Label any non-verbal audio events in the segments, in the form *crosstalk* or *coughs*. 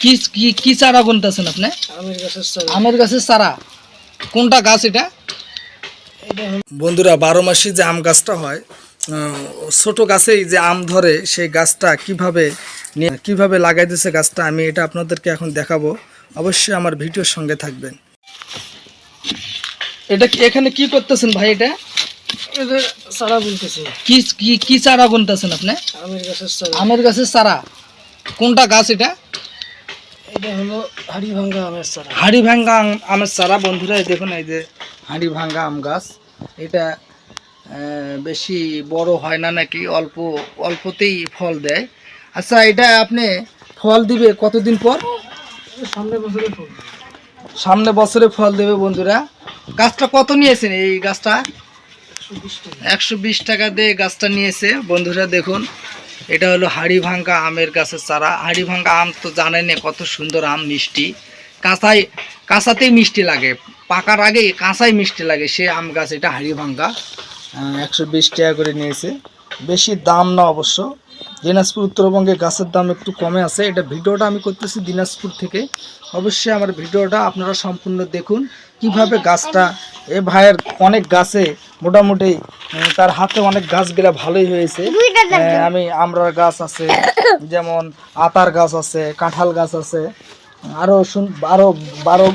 কি কি কি চারা গুনতেছেন আপনি? আমের গাছের চারা। কোনটা গাছ এটা? বন্ধুরা বারো মাসি যে আম গাছটা হয় ছোট গাছেই যে আম ধরে সেই গাছটা কীভাবে কীভাবে লাগাই দিয়েছে গাছটা আমি এটা আপনাদেরকে এখন দেখাবো। অবশ্যই আমার ভিডিওর সঙ্গে থাকবেন। এটা এখানে কি করতেছেন ভাই এটা? চারা বলতেছে কি কি কি চারা গুনতেছেন আপনি? আমের গাছের চারা। আমের গাছের চারা। কোনটা গাছ এটা? এটা হলো হাড়ি ভাঙ্গা আমের চারা। হাড়ি ভাঙ্গা আম- আমের চারা। বন্ধুরা দেখুন এই যে হাড়ি ভাঙ্গা আম গাছ। এটা বেশি বড় হয় না নাকি অল্প অল্পতেই ফল দেয়। আচ্ছা এটা আপনি ফল দিবে কতদিন পর? সামনে বছরে ফুল সামনে বছরে ফল দেবে বন্ধুরা। গাছটা কত নিয়েছেন এই গাছটা? একশো বিশ টাকা দিয়ে গাছটা নিয়েছে। বন্ধুরা দেখুন এটা হলো হাড়ি ভাঙ্গা আমের গাছের চারা। হাড়ি ভাঙ্গা আম তো জানেন কত সুন্দর আম, মিষ্টি। কাঁচাই কাঁচাতেই মিষ্টি লাগে। পাকার আগে কাঁচাই মিষ্টি লাগে সে আম গাছ, এটা হাড়ি ভাঙ্গা একশো বিশ টাকা করে নিয়েছে। বেশি দাম না অবশ্য। দিনাজপুর, উত্তরবঙ্গে গাছের দাম একটু কমে আছে। এটা ভিডিওটা আমি করতেছি দিনাজপুর থেকে। অবশ্যই আমার ভিডিওটা আপনারা সম্পূর্ণ দেখুন। কীভাবে গাছটা এ ভাইয়ের অনেক গাছে মোটামুটি তার হাতে অনেক গাছগুলা ভালোই হয়েছে। আমি আমরার গাছ আছে *coughs* যেমন আতার গাছ আছে কাঁঠাল গাছ আছে আরও শুন আরও বারো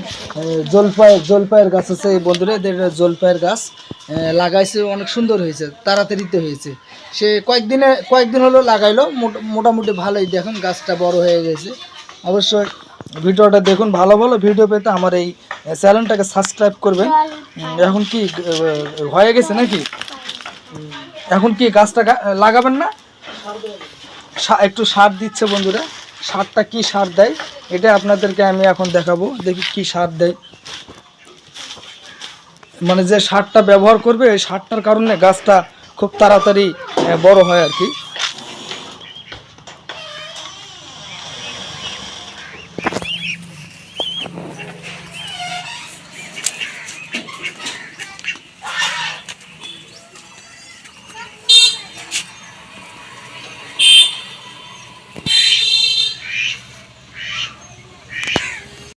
জলপাই জলপাইয়ের গাছ আছে এই বন্ধুরা এদের জলপাইয়ের গাছ লাগাইছে অনেক সুন্দর হয়েছে তাড়াতাড়িতে হয়েছে। সে কয়েকদিনে কয়েকদিন হলো লাগাইলো মোটা- মোটামুটি ভালোই দেখুন গাছটা বড় হয়ে গেছে। অবশ্যই ভিডিওটা দেখুন ভালো ভালো ভিডিও পেতে আমার এই চ্যানেলটাকে সাবস্ক্রাইব করবেন। এখন কি হয়ে গেছে নাকি? এখন কি গাছটা লাগাবেন না? একটু সার দিচ্ছে বন্ধুরা। সারটা কি সার দেয়? এটা আপনাদেরকে আমি এখন দেখাবো। দেখি কি সার দেয়। মানে যে সারটা ব্যবহার করবে এই সারটার কারণে গাছটা খুব তাড়াতাড়ি বড় হয় আর কি।